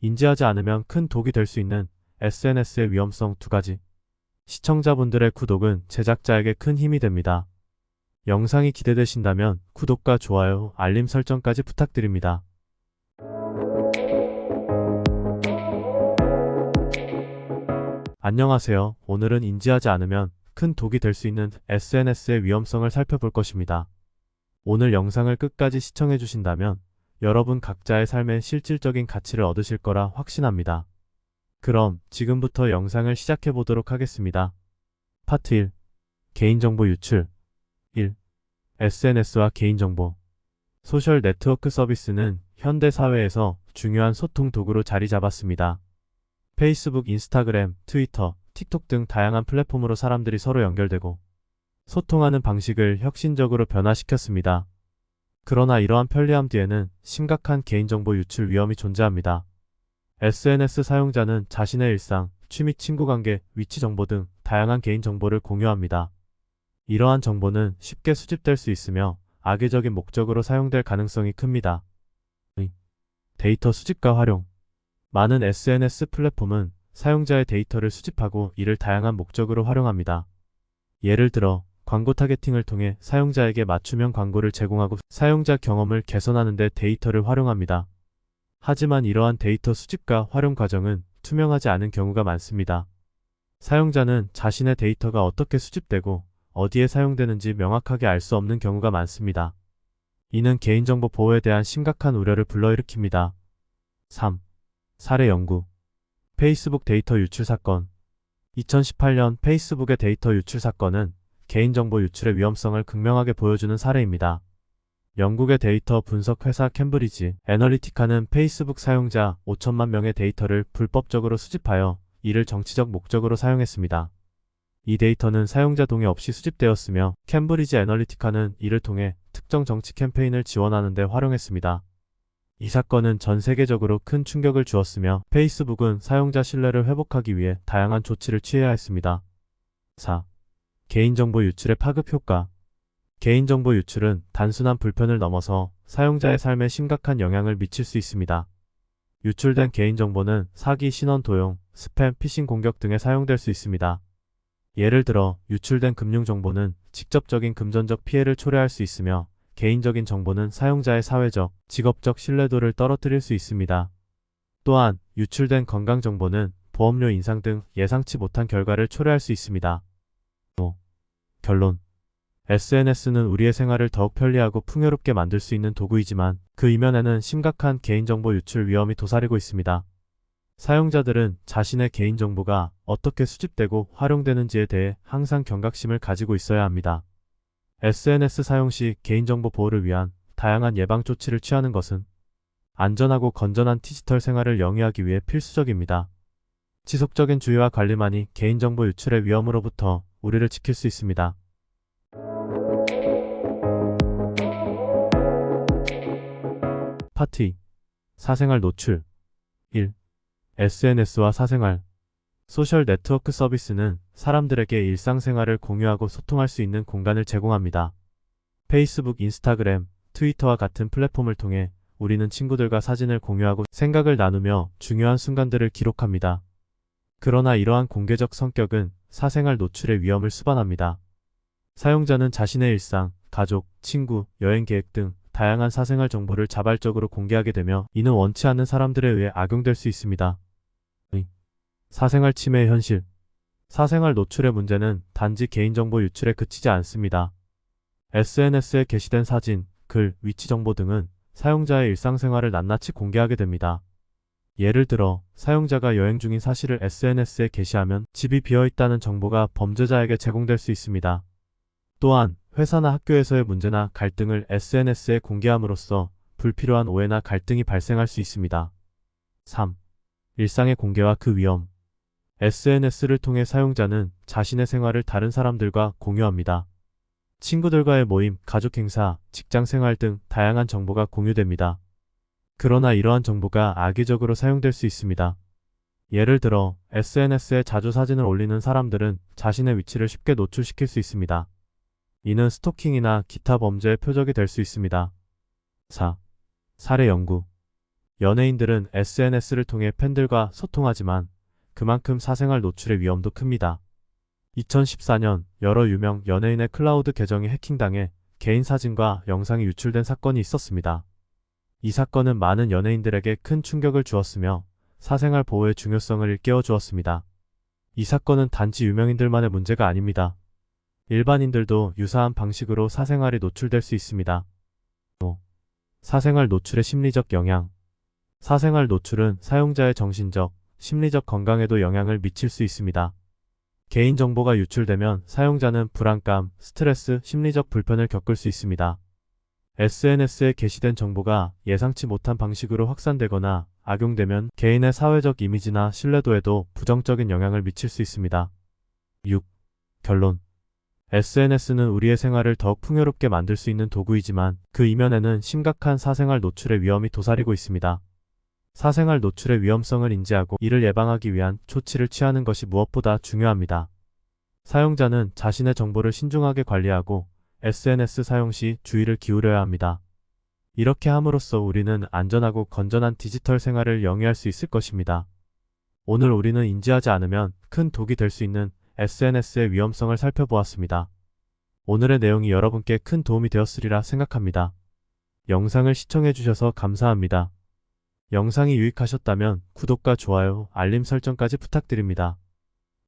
인지하지 않으면 큰 독이 될 수 있는 SNS의 위험성 두 가지. 시청자분들의 구독은 제작자에게 큰 힘이 됩니다. 영상이 기대되신다면 구독과 좋아요, 알림 설정까지 부탁드립니다. 안녕하세요. 오늘은 인지하지 않으면 큰 독이 될 수 있는 SNS의 위험성을 살펴볼 것입니다. 오늘 영상을 끝까지 시청해 주신다면 여러분 각자의 삶에 실질적인 가치를 얻으실 거라 확신합니다. 그럼 지금부터 영상을 시작해 보도록 하겠습니다. 파트 1. 개인정보 유출 1. SNS와 개인정보 소셜 네트워크 서비스는 현대 사회에서 중요한 소통 도구로 자리 잡았습니다. 페이스북, 인스타그램, 트위터, 틱톡 등 다양한 플랫폼으로 사람들이 서로 연결되고 소통하는 방식을 혁신적으로 변화시켰습니다. 그러나 이러한 편리함 뒤에는 심각한 개인정보 유출 위험이 존재합니다. SNS 사용자는 자신의 일상, 취미, 친구 관계, 위치 정보 등 다양한 개인 정보를 공유합니다. 이러한 정보는 쉽게 수집될 수 있으며 악의적인 목적으로 사용될 가능성이 큽니다. 데이터 수집과 활용 많은 SNS 플랫폼은 사용자의 데이터를 수집하고 이를 다양한 목적으로 활용합니다. 예를 들어 광고 타겟팅을 통해 사용자에게 맞춤형 광고를 제공하고 사용자 경험을 개선하는 데 데이터를 활용합니다. 하지만 이러한 데이터 수집과 활용 과정은 투명하지 않은 경우가 많습니다. 사용자는 자신의 데이터가 어떻게 수집되고 어디에 사용되는지 명확하게 알 수 없는 경우가 많습니다. 이는 개인정보 보호에 대한 심각한 우려를 불러일으킵니다. 3. 사례 연구 페이스북 데이터 유출 사건 2018년 페이스북의 데이터 유출 사건은 개인정보 유출의 위험성을 극명하게 보여주는 사례입니다. 영국의 데이터 분석 회사 캠브리지 애널리티카는 페이스북 사용자 5천만 명의 데이터를 불법적으로 수집하여 이를 정치적 목적으로 사용했습니다. 이 데이터는 사용자 동의 없이 수집되었으며 캠브리지 애널리티카는 이를 통해 특정 정치 캠페인을 지원하는 데 활용했습니다. 이 사건은 전 세계적으로 큰 충격을 주었으며 페이스북은 사용자 신뢰를 회복하기 위해 다양한 조치를 취해야 했습니다. 4. 개인정보 유출의 파급 효과 개인정보 유출은 단순한 불편을 넘어서 사용자의 삶에 심각한 영향을 미칠 수 있습니다. 유출된 개인정보는 사기, 신원 도용, 스팸, 피싱 공격 등에 사용될 수 있습니다. 예를 들어 유출된 금융정보는 직접적인 금전적 피해를 초래할 수 있으며 개인적인 정보는 사용자의 사회적, 직업적 신뢰도를 떨어뜨릴 수 있습니다. 또한 유출된 건강정보는 보험료 인상 등 예상치 못한 결과를 초래할 수 있습니다. 5. 결론 SNS는 우리의 생활을 더욱 편리하고 풍요롭게 만들 수 있는 도구이지만 그 이면에는 심각한 개인정보 유출 위험이 도사리고 있습니다. 사용자들은 자신의 개인정보가 어떻게 수집되고 활용되는지에 대해 항상 경각심을 가지고 있어야 합니다. SNS 사용 시 개인정보 보호를 위한 다양한 예방 조치를 취하는 것은 안전하고 건전한 디지털 생활을 영위하기 위해 필수적입니다. 지속적인 주의와 관리만이 개인정보 유출의 위험으로부터 우리를 지킬 수 있습니다. 파티 사생활 노출 1. SNS와 사생활 소셜 네트워크 서비스는 사람들에게 일상생활을 공유하고 소통할 수 있는 공간을 제공합니다. 페이스북, 인스타그램, 트위터와 같은 플랫폼을 통해 우리는 친구들과 사진을 공유하고 생각을 나누며 중요한 순간들을 기록합니다. 그러나 이러한 공개적 성격은 사생활 노출의 위험을 수반합니다. 사용자는 자신의 일상, 가족, 친구, 여행 계획 등 다양한 사생활 정보를 자발적으로 공개하게 되며 이는 원치 않는 사람들에 의해 악용될 수 있습니다. 사생활 침해의 현실 사생활 노출의 문제는 단지 개인정보 유출에 그치지 않습니다. SNS에 게시된 사진, 글, 위치 정보 등은 사용자의 일상생활을 낱낱이 공개하게 됩니다. 예를 들어 사용자가 여행 중인 사실을 SNS에 게시하면 집이 비어 있다는 정보가 범죄자에게 제공될 수 있습니다. 또한 회사나 학교에서의 문제나 갈등을 SNS에 공개함으로써 불필요한 오해나 갈등이 발생할 수 있습니다. 3. 일상의 공개와 그 위험 SNS를 통해 사용자는 자신의 생활을 다른 사람들과 공유합니다. 친구들과의 모임, 가족 행사, 직장 생활 등 다양한 정보가 공유됩니다. 그러나 이러한 정보가 악의적으로 사용될 수 있습니다. 예를 들어 SNS에 자주 사진을 올리는 사람들은 자신의 위치를 쉽게 노출시킬 수 있습니다. 이는 스토킹이나 기타 범죄의 표적이 될 수 있습니다. 4. 사례 연구 연예인들은 SNS를 통해 팬들과 소통하지만 그만큼 사생활 노출의 위험도 큽니다. 2014년 여러 유명 연예인의 클라우드 계정이 해킹당해 개인 사진과 영상이 유출된 사건이 있었습니다. 이 사건은 많은 연예인들에게 큰 충격을 주었으며 사생활 보호의 중요성을 일깨워 주었습니다. 이 사건은 단지 유명인들만의 문제가 아닙니다. 일반인들도 유사한 방식으로 사생활이 노출될 수 있습니다. 5. 사생활 노출의 심리적 영향. 사생활 노출은 사용자의 정신적, 심리적 건강에도 영향을 미칠 수 있습니다. 개인정보가 유출되면 사용자는 불안감, 스트레스, 심리적 불편을 겪을 수 있습니다. SNS에 게시된 정보가 예상치 못한 방식으로 확산되거나 악용되면 개인의 사회적 이미지나 신뢰도에도 부정적인 영향을 미칠 수 있습니다. 6. 결론. SNS는 우리의 생활을 더욱 풍요롭게 만들 수 있는 도구이지만 그 이면에는 심각한 사생활 노출의 위험이 도사리고 있습니다. 사생활 노출의 위험성을 인지하고 이를 예방하기 위한 조치를 취하는 것이 무엇보다 중요합니다. 사용자는 자신의 정보를 신중하게 관리하고 SNS 사용 시 주의를 기울여야 합니다. 이렇게 함으로써 우리는 안전하고 건전한 디지털 생활을 영위할 수 있을 것입니다. 오늘 우리는 인지하지 않으면 큰 독이 될 수 있는 SNS의 위험성을 살펴보았습니다. 오늘의 내용이 여러분께 큰 도움이 되었으리라 생각합니다. 영상을 시청해주셔서 감사합니다. 영상이 유익하셨다면 구독과 좋아요, 알림 설정까지 부탁드립니다.